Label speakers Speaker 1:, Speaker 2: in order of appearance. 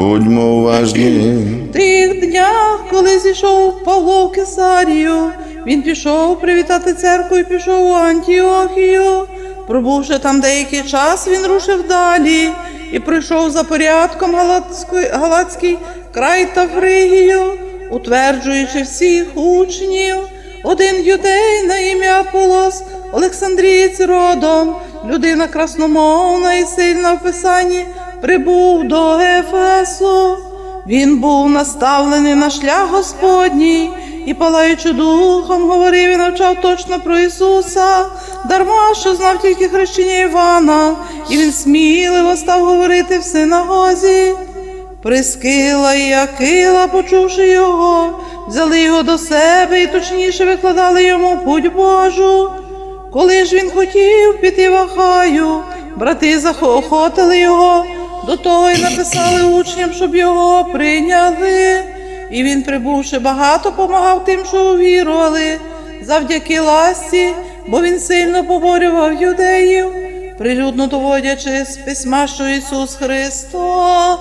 Speaker 1: Будьмо уважні.
Speaker 2: В тих днях, коли зійшов Павло в Кесарію, він пішов привітати церкву і пішов у Антіохію. Пробувши там деякий час, він рушив далі і прийшов за порядком Галацький, край та Фригію, утверджуючи всіх учнів. Один юдей на ім'я Аполос, Олександрієць родом, людина красномовна і сильна в писанні, прибув до Ефесу. Він був наставлений на шлях Господній і, палаючи духом, говорив і навчав точно про Ісуса, дарма що знав тільки хрещення Івана, і він сміливо став говорити в синагозі. Прискила і Акила, почувши його, взяли його до себе і точніше викладали йому путь Божу. Коли ж він хотів піти в Ахаю, брати заохотили його, того й написали учням, щоб його прийняли. І він, прибувши багато, помагав тим, що увірували, завдяки ласті, бо він сильно поборював юдеїв, прилюдно доводячи з письма, що Ісус Христос